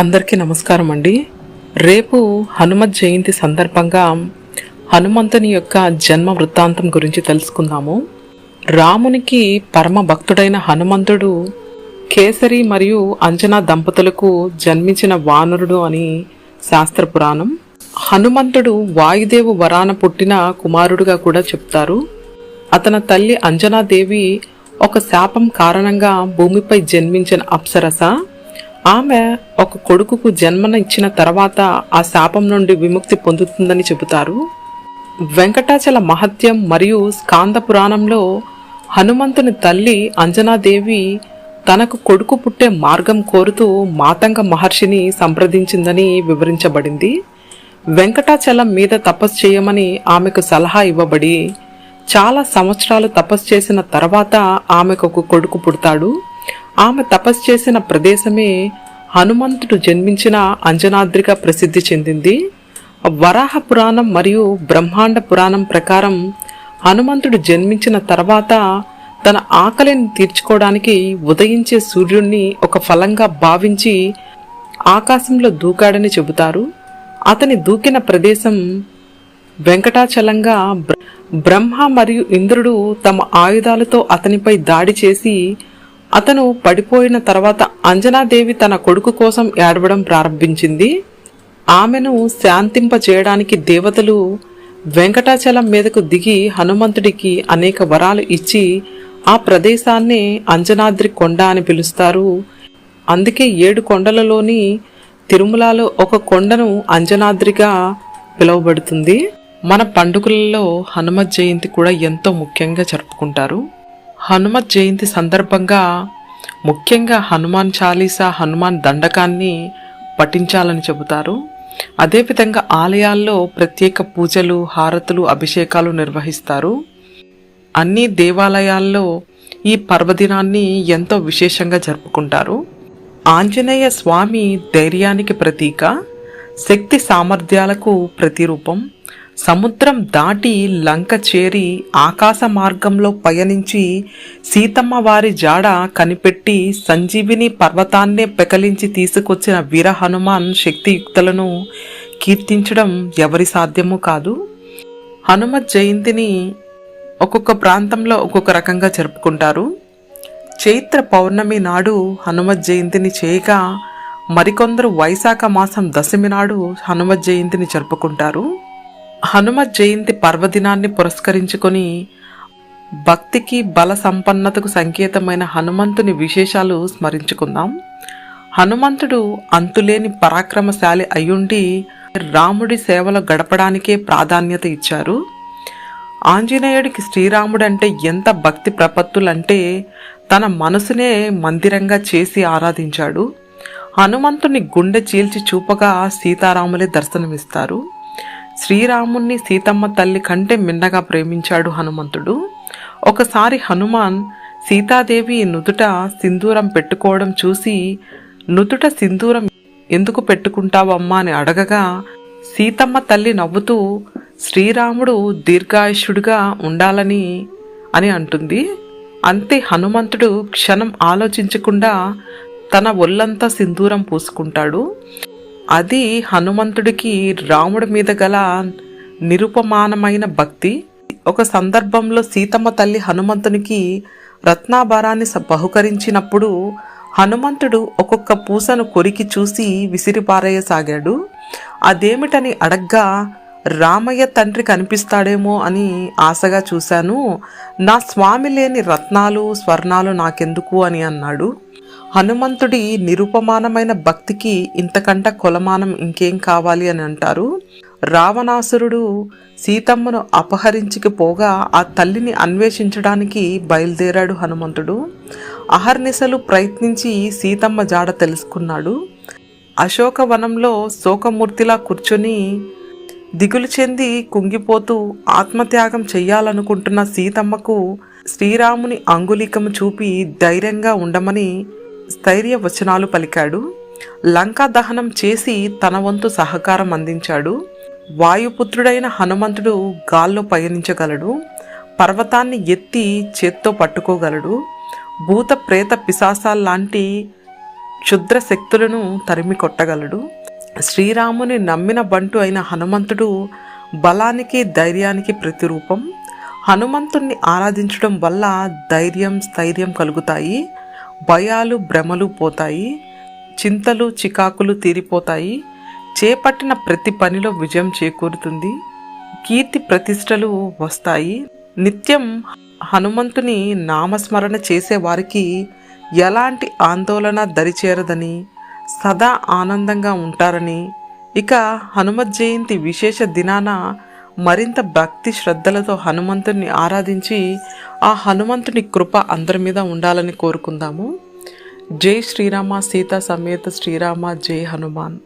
అందరికీ నమస్కారం అండి. రేపు హనుమత్ జయంతి సందర్భంగా హనుమంతుని యొక్క జన్మ వృత్తాంతం గురించి తెలుసుకుందాము. రామునికి పరమ భక్తుడైన హనుమంతుడు కేసరి మరియు అంజనా దంపతులకు జన్మించిన వానరుడు అని శాస్త్ర పురాణం. హనుమంతుడు వాయుదేవు వరాన పుట్టిన కుమారుడుగా కూడా చెప్తారు. అతని తల్లి అంజనాదేవి ఒక శాపం కారణంగా భూమిపై జన్మించిన అప్సరస. ఆమె ఒక కొడుకుకు జన్మన ఇచ్చిన తర్వాత ఆ శాపం నుండి విముక్తి పొందుతుందని చెబుతారు. వెంకటాచల మహత్యం మరియు స్కాంద పురాణంలో హనుమంతుని తల్లి అంజనాదేవి తనకు కొడుకు పుట్టే మార్గం కోరుతూ మాతంగ మహర్షిని సంప్రదించిందని వివరించబడింది. వెంకటాచలం మీద తపస్సు చేయమని ఆమెకు సలహా ఇవ్వబడి చాలా సంవత్సరాలు తపస్సు చేసిన తర్వాత ఆమెకు ఒక కొడుకు పుడతాడు. ఆమె తపస్సు చేసిన ప్రదేశమే హనుమంతుడు జన్మించిన అంజనాద్రిగా ప్రసిద్ధి చెందింది. వరాహ పురాణం మరియు బ్రహ్మాండ పురాణం ప్రకారం హనుమంతుడు జన్మించిన తర్వాత తన ఆకలిని తీర్చుకోవడానికి ఉదయించే సూర్యుణ్ణి ఒక ఫలంగా భావించి ఆకాశంలో దూకాడని చెబుతారు. అతని దూకిన ప్రదేశం వెంకటాచలంగా బ్రహ్మ మరియు ఇంద్రుడు తమ ఆయుధాలతో అతనిపై దాడి చేసి అతను పడిపోయిన తర్వాత అంజనాదేవి తన కొడుకు కోసం ఏడవడం ప్రారంభించింది. ఆమెను శాంతింపజేయడానికి దేవతలు వెంకటాచలం మీదకు దిగి హనుమంతుడికి అనేక వరాలు ఇచ్చి ఆ ప్రదేశాన్ని అంజనాద్రి కొండ అని పిలుస్తారు. అందుకే ఏడు కొండలలోని తిరుమలలో ఒక కొండను అంజనాద్రిగా పిలువబడుతుంది. మన పండుగలలో హనుమ జయంతి కూడా ఎంతో ముఖ్యంగా జరుపుకుంటారు. హనుమత్ జయంతి సందర్భంగా ముఖ్యంగా హనుమాన్ చాలీసా హనుమాన్ దండకాన్ని పఠించాలని చెబుతారు. అదేవిధంగా ఆలయాల్లో ప్రత్యేక పూజలు హారతులు అభిషేకాలు నిర్వహిస్తారు. అన్ని దేవాలయాల్లో ఈ పర్వదినాన్ని ఎంతో విశేషంగా జరుపుకుంటారు. ఆంజనేయ స్వామి ధైర్యానికి ప్రతీక శక్తి సామర్థ్యాలకు ప్రతిరూపం. సముద్రం దాటి లంక చేరి ఆకాశ మార్గంలో పయనించి సీతమ్మ వారి జాడ కనిపెట్టి సంజీవిని పర్వతాన్నే పెకలించి తీసుకొచ్చిన వీర హనుమాన్ శక్తియుక్తులను కీర్తించడం ఎవరి సాధ్యమూ కాదు. హనుమ జయంతిని ఒక్కొక్క ప్రాంతంలో ఒక్కొక్క రకంగా జరుపుకుంటారు. చైత్ర పౌర్ణమి నాడు హనుమ జయంతిని చేయగా మరికొందరు వైశాఖ మాసం దశమి నాడు హనుమ జయంతిని జరుపుకుంటారు. హనుమ జయంతి పర్వదినాన్ని పురస్కరించుకొని భక్తికి బల సంపన్నతకు సంకేతమైన హనుమంతుని విశేషాలు స్మరించుకుందాం. హనుమంతుడు అంతులేని పరాక్రమశాలి అయ్యుండి రాముడి సేవలో గడపడానికే ప్రాధాన్యత ఇచ్చారు. ఆంజనేయుడికి శ్రీరాముడంటే ఎంత భక్తి ప్రపత్తులంటే తన మనసునే మందిరంగా చేసి ఆరాధించాడు. హనుమంతుని గుండె చీల్చి చూపగా సీతారాములే దర్శనమిస్తారు. శ్రీరాముణ్ణి సీతమ్మ తల్లి కంటే మిన్నగా ప్రేమించాడు హనుమంతుడు. ఒకసారి హనుమాన్ సీతాదేవి నుదుట సింధూరం పెట్టుకోవడం చూసి నుదుట సింధూరం ఎందుకు పెట్టుకుంటావమ్మా అని అడగగా సీతమ్మ తల్లి నవ్వుతూ శ్రీరాముడు దీర్ఘాయుష్యుడుగా ఉండాలని అని అంటుంది. అంతే హనుమంతుడు క్షణం ఆలోచించకుండా తన ఒళ్ళంతా సింధూరం పూసుకుంటాడు. అది హనుమంతుడికి రాముడి మీద గల నిరుపమానమైన భక్తి. ఒక సందర్భంలో సీతమ్మ తల్లి హనుమంతునికి రత్నాభారాన్ని బహుకరించినప్పుడు హనుమంతుడు ఒక్కొక్క పూసను కొరికి చూసి విసిరిపారేయసాగాడు. అదేమిటని అడగ్గా రామయ్య తండ్రి కనిపిస్తాడేమో అని ఆశగా చూశాను. నా స్వామి లేని రత్నాలు స్వర్ణాలు నాకెందుకు? అని అన్నాడు. హనుమంతుడి నిరుపమానమైన భక్తికి ఇంతకంట కొలమానం ఇంకేం కావాలి అని అంటారు? రావణాసురుడు సీతమ్మను అపహరించుకు పోగా ఆ తల్లిని అన్వేషించడానికి బయలుదేరాడు హనుమంతుడు. అహర్నిశలు ప్రయత్నించి సీతమ్మ జాడ తెలుసుకున్నాడు. అశోకవనంలో శోకమూర్తిలా కూర్చొని దిగులు చెంది కుంగిపోతూ ఆత్మత్యాగం చెయ్యాలనుకుంటున్న సీతమ్మకు శ్రీరాముని అంగుళికము చూపి ధైర్యంగా ఉండమని స్థైర్య వచనాలు పలికాడు. లంకా దహనం చేసి తన వంతు సహకారం అందించాడు. వాయుపుత్రుడైన హనుమంతుడు గాల్లో పయనించగలడు. పర్వతాన్ని ఎత్తి చేత్తో పట్టుకోగలడు. భూత ప్రేత పిశాసాల్లాంటి క్షుద్ర శక్తులను తరిమి కొట్టగలడు. శ్రీరాముని నమ్మిన బంటు అయిన హనుమంతుడు బలానికి ధైర్యానికి ప్రతిరూపం. హనుమంతుణ్ణి ఆరాధించడం వల్ల ధైర్యం స్థైర్యం కలుగుతాయి. భయాలు భ్రమలు పోతాయి చింతలు చికాకులు తీరిపోతాయి. చేపట్టిన ప్రతి పనిలో విజయం చేకూరుతుంది. కీర్తి ప్రతిష్టలు వస్తాయి. నిత్యం హనుమంతుని నామస్మరణ చేసేవారికి ఎలాంటి ఆందోళన దరిచేరదని సదా ఆనందంగా ఉంటారని ఇక హనుమత్ జయంతి విశేష దినాన మరింత భక్తి శ్రద్ధలతో హనుమంతుని ఆరాధించి ఆ హనుమంతుని కృప అందరి మీద ఉండాలని కోరుకుందాము. జై శ్రీరామ సీతా సమేత శ్రీరామ జై హనుమాన్.